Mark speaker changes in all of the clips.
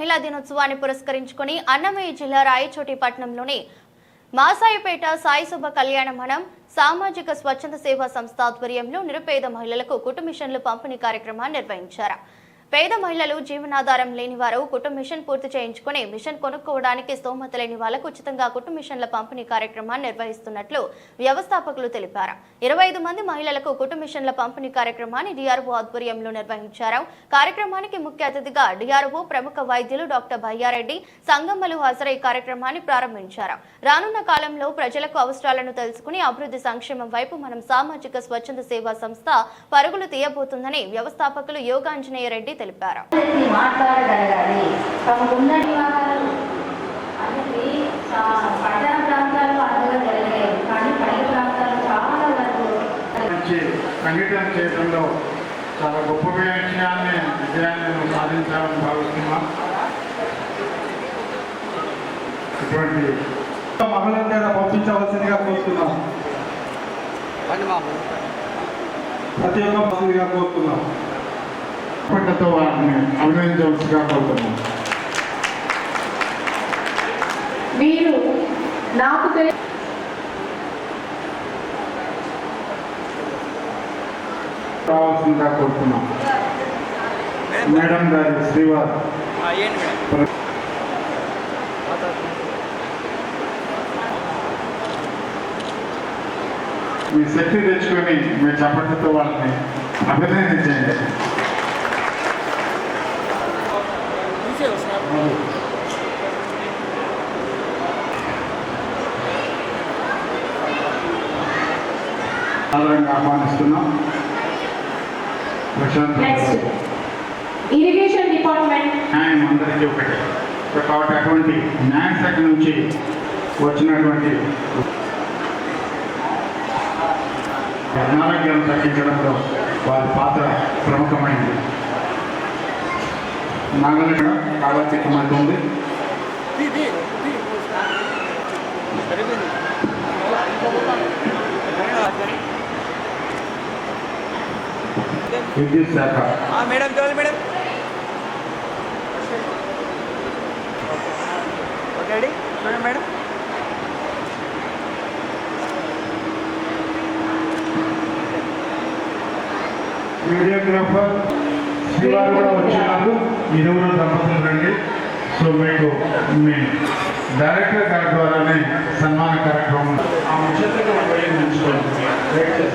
Speaker 1: మహిళా దినోత్సవాన్ని పురస్కరించుకుని అన్నమయ్య జిల్లా రాయచోటి పట్టణంలోని మాసాయిపేట సాయిశుభ కళ్యాణ మనం సామాజిక స్వచ్ఛంద సేవా సంస్థ ఆధ్వర్యంలో నిరుపేద మహిళలకు కుటుంబ మిషన్లు పంపిణీ కార్యక్రమాన్ని నిర్వహించారు. పేద మహిళలు జీవనాధారం లేని వారు కుటుంబ మిషన్ పూర్తి చేయించుకుని మిషన్ కొనుక్కోవడానికి స్తోమత లేని వాళ్ళకు ఉచితంగా కుటుంబ మిషన్ల పంపిణీ కార్యక్రమాన్ని నిర్వహిస్తున్నట్లు వ్యవస్థాపకులు తెలిపారు. ఇరవై ఐదు మంది మహిళలకు కుటుంబ మిషన్ల పంపిణీ కార్యక్రమాన్ని డిఆర్ఓ ఆధ్వర్యంలో నిర్వహించారు. కార్యక్రమానికి ముఖ్య అతిథిగా డిఆర్ఓ ప్రముఖ వైద్యులు డాక్టర్ భయ్యారెడ్డి సంగమ్మలు హాజరై కార్యక్రమాన్ని ప్రారంభించారు. రానున్న కాలంలో ప్రజలకు అవసరాలను తెలుసుకుని అభివృద్ధి సంక్షేమం వైపు మనం సామాజిక స్వచ్ఛంద సేవా సంస్థ పరుగులు తీయబోతుందని వ్యవస్థాపకులు యోగాంజనేయ రెడ్డి తెలిపారు.
Speaker 2: వ్యక్తి మాట్లాడగలగాలి. తమకున్న వివాహాలు అనేది చా- పట్టణ ప్రాంతాల్లో అంతగా జరగలేదు కానీ పల్లె ప్రాంతాల్లో చాలా వరకు
Speaker 3: నుంచి సంగీతం చేయడంలో చాలా గొప్ప విషయాన్ని విజయాన్ని నేను సాధించాలని భావిస్తున్నాం. ఇటువంటి
Speaker 4: మహిళల పంపించవలసిందిగా కోరుతున్నాం. ప్రతి ఒక్క కోరుతున్నాం.
Speaker 3: పట్టతో వారిని అభినందించవలసిగా కోరుతున్నాం
Speaker 2: మీరు నాకు తెలి
Speaker 3: రావాల్సిందిగా కోరుతున్నాం మేడం గారి శ్రీవారు. మీ శక్తి తెచ్చుకొని మీ చప్పట్లతో వాళ్ళని అభినందించండి. ఆహ్వానిస్తున్నాం.
Speaker 2: ఇరిగేషన్ డిపార్ట్మెంట్
Speaker 3: న్యాయం అందరికీ ఒకటే. కాబట్టి అటువంటి న్యాయశాఖ నుంచి వచ్చినటువంటి అనారోగ్యాలను తగ్గించడంలో వారి పాత్ర ನಾಗಣ್ಣ ಕಾವತಿ ಕುಮಾರ್ ಗೊಂಬೆ విద్యుత్ శాఖ
Speaker 5: మేడం చూడాలి మేడం ఓకే అండి చూడండి మేడం
Speaker 3: మీడియోగ్రాఫర్ శ్రీవారు కూడా వచ్చినారు ఇరువురు దంపతులు రండి. సో మీకు మీ డైరెక్టర్ గారి ద్వారానే సన్మాన కార్యక్రమం. ఆ చేస్తాం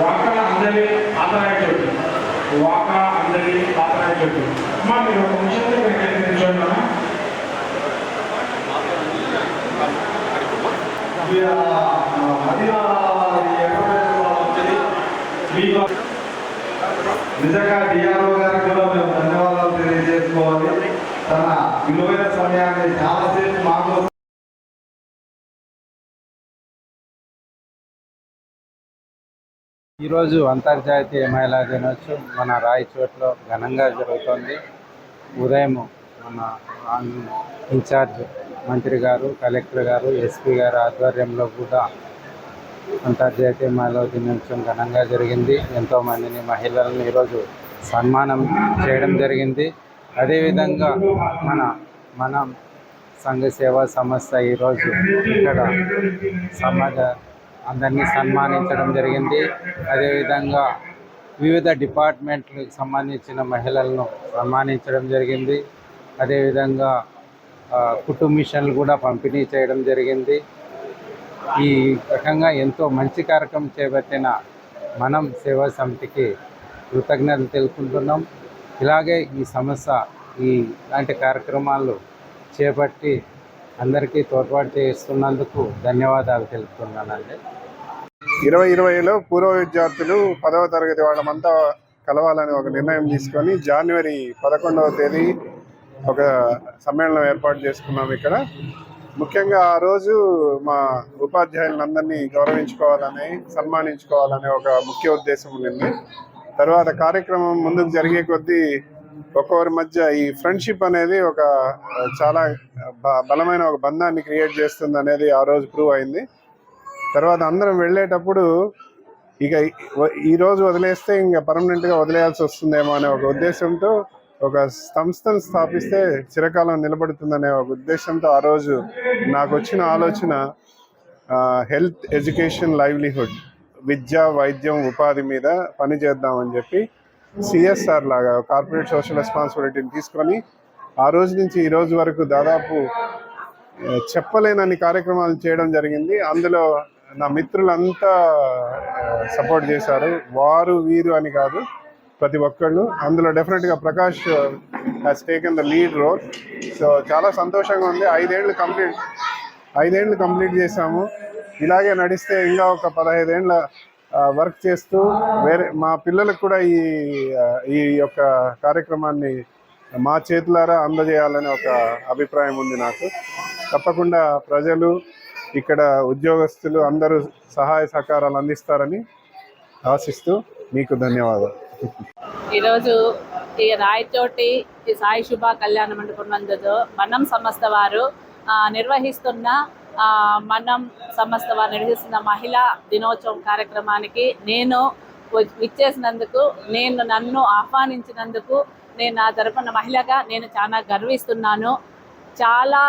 Speaker 3: వాకా అందరి వాకా అందరి అమ్మా మీరు ఒక ముచ్చటకు నిల్చోండి.
Speaker 4: నిజంగా డిఆర్ఓ గారికి కూడా మేము ధన్యవాదాలు తెలియజేసుకోవాలి. తన విలువైన సమయాన్ని చాలాసేపు మాకు
Speaker 6: ఈరోజు అంతర్జాతీయ మహిళా దినోత్సవం మన రాయచోట్లో ఘనంగా జరుగుతోంది. ఉదయం మన ఇన్ఛార్జ్ మంత్రి గారు కలెక్టర్ గారు ఎస్పీ గారు ఆధ్వర్యంలో కూడా అంతర్జాతీయ మహిళా దినోత్సవం ఘనంగా జరిగింది. ఎంతోమందిని మహిళలను ఈరోజు సన్మానం చేయడం జరిగింది. అదేవిధంగా మన మన సంఘ సేవా సంస్థ ఈరోజు ఇక్కడ సమాజ అందరినీ సన్మానించడం జరిగింది. అదేవిధంగా వివిధ డిపార్ట్మెంట్లకు సంబంధించిన మహిళలను సన్మానించడం జరిగింది. అదేవిధంగా కుటుంబ మిషన్లు కూడా పంపిణీ చేయడం జరిగింది. ఈ రకంగా ఎంతో మంచి కార్యక్రమం చేపట్టిన మనం సేవా సమితికి కృతజ్ఞతలు తెలుపుకుంటున్నాం. ఇలాగే ఈ సమస్య ఈ ఇలాంటి కార్యక్రమాలు చేపట్టి అందరికీ తోడ్పాటు చేస్తున్నందుకు ధన్యవాదాలు తెలుపుతున్నానండి
Speaker 7: ఇరవై ఇరవైలో పూర్వ విద్యార్థులు పదవ తరగతి వాళ్ళమంతా కలవాలని ఒక నిర్ణయం తీసుకొని జనవరి పదకొండవ తేదీ ఒక సమ్మేళనం ఏర్పాటు చేసుకున్నాం ఇక్కడ. ముఖ్యంగా ఆ రోజు మా ఉపాధ్యాయులందరినీ గౌరవించుకోవాలని సన్మానించుకోవాలనే ఒక ముఖ్య ఉద్దేశం ఉండింది. తర్వాత కార్యక్రమం ముందుకు జరిగే కొద్దీ ఒక్కొక్కరి మధ్య ఈ ఫ్రెండ్షిప్ అనేది ఒక చాలా బ- బలమైన ఒక బంధాన్ని క్రియేట్ చేస్తుంది అనేది ఆ రోజు ప్రూవ్ అయింది. తర్వాత అందరం వెళ్ళేటప్పుడు ఇక ఈ- రోజు వదిలేస్తే ఇంకా పర్మనెంట్గా వదిలేయాల్సి వస్తుందేమో అనే ఒక ఉద్దేశంతో ఒక సంస్థను స్థాపిస్తే చిరకాలం నిలబడుతుందనే ఒక ఉద్దేశంతో ఆ రోజు నాకు వచ్చిన ఆలోచన హెల్త్ ఎడ్యుకేషన్ లైవ్లీహుడ్ విద్య వైద్యం ఉపాధి మీద పని చేద్దామని చెప్పి సిఎస్ఆర్ లాగా కార్పొరేట్ సోషల్ రెస్పాన్సిబిలిటీని తీసుకొని ఆ రోజు నుంచి ఈ రోజు వరకు దాదాపు చెప్పలేనన్ని కార్యక్రమాలు చేయడం జరిగింది. అందులో నా మిత్రులంతా సపోర్ట్ చేశారు. వారు వీరు అని కాదు ప్రతి ఒక్కళ్ళు. అందులో డెఫినెట్గా Prakash has taken the lead role so చాలా సంతోషంగా ఉంది. ఐదేళ్ళు కంప్లీట్ ఐదేళ్ళు కంప్లీట్ చేశాము. ఇలాగే నడిస్తే ఇంకా ఒక పదహైదేళ్ళ uh, వర్క్ చేస్తూ వేరే మా పిల్లలకు కూడా ఈ uh, ఈ యొక్క కార్యక్రమాన్ని మా చేతులారా అందజేయాలని ఒక అభిప్రాయం ఉంది నాకు. తప్పకుండా ప్రజలు ఇక్కడ ఉద్యోగస్తులు అందరూ సహాయ సహకారాలు అందిస్తారని ఆశిస్తూ మీకు ధన్యవాదాలు.
Speaker 8: ఈరోజు ఈ రాయచోటి ఈ సాయి శుభ కళ్యాణ మండపం నందు మనం సంస్థ వారు నిర్వహిస్తున్న ఆ, మనం సంస్థ వారు నిర్వహిస్తున్న మహిళా దినోత్సవం కార్యక్రమానికి నేను ఇచ్చేసినందుకు నేను నన్ను ఆహ్వానించినందుకు నేను నా తరపున మహిళగా నేను చాలా గర్విస్తున్నాను. చాలా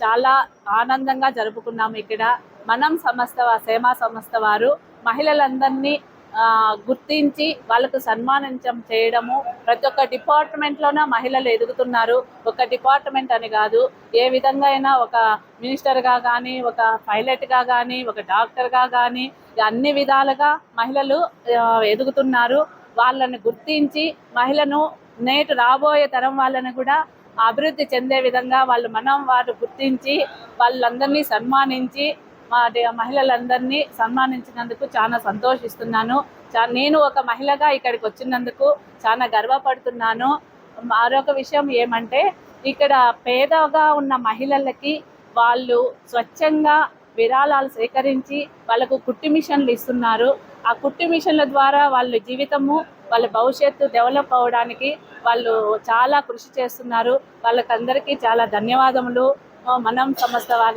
Speaker 8: చాలా ఆనందంగా జరుపుకున్నాము ఇక్కడ. మనం సంస్థ సేమా సంస్థ వారు మహిళలందరినీ గుర్తించి వాళ్ళకు సన్మానించం చేయడము. ప్రతి ఒక్క డిపార్ట్మెంట్లోన మహిళలు ఎదుగుతున్నారు. ఒక డిపార్ట్మెంట్ అని కాదు. ఏ విధంగా అయినా ఒక మినిస్టర్గా కానీ ఒక పైలట్గా కానీ ఒక డాక్టర్గా కానీ అన్ని విధాలుగా మహిళలు ఎదుగుతున్నారు. వాళ్ళని గుర్తించి మహిళను నేటి రాబోయే తరం వాళ్ళని కూడా అభివృద్ధి చెందే విధంగా వాళ్ళు మనం వారు గుర్తించి వాళ్ళందరినీ సన్మానించి మా మహిళలందరినీ సన్మానించినందుకు చాలా సంతోషిస్తున్నాను. చా- నేను ఒక మహిళగా ఇక్కడికి వచ్చినందుకు చాలా గర్వపడుతున్నాను. మరొక విషయం ఏమంటే ఇక్కడ పేదగా ఉన్న మహిళలకి వాళ్ళు స్వచ్ఛంగా విరాళాలు సేకరించి వాళ్ళకు కుట్టి మిషన్లు ఇస్తున్నారు. ఆ కుట్టి మిషన్ల ద్వారా వాళ్ళ జీవితము వాళ్ళ భవిష్యత్తు డెవలప్ అవ్వడానికి వాళ్ళు చాలా కృషి చేస్తున్నారు. వాళ్ళకందరికీ చాలా ధన్యవాదములు. మనం సంస్థ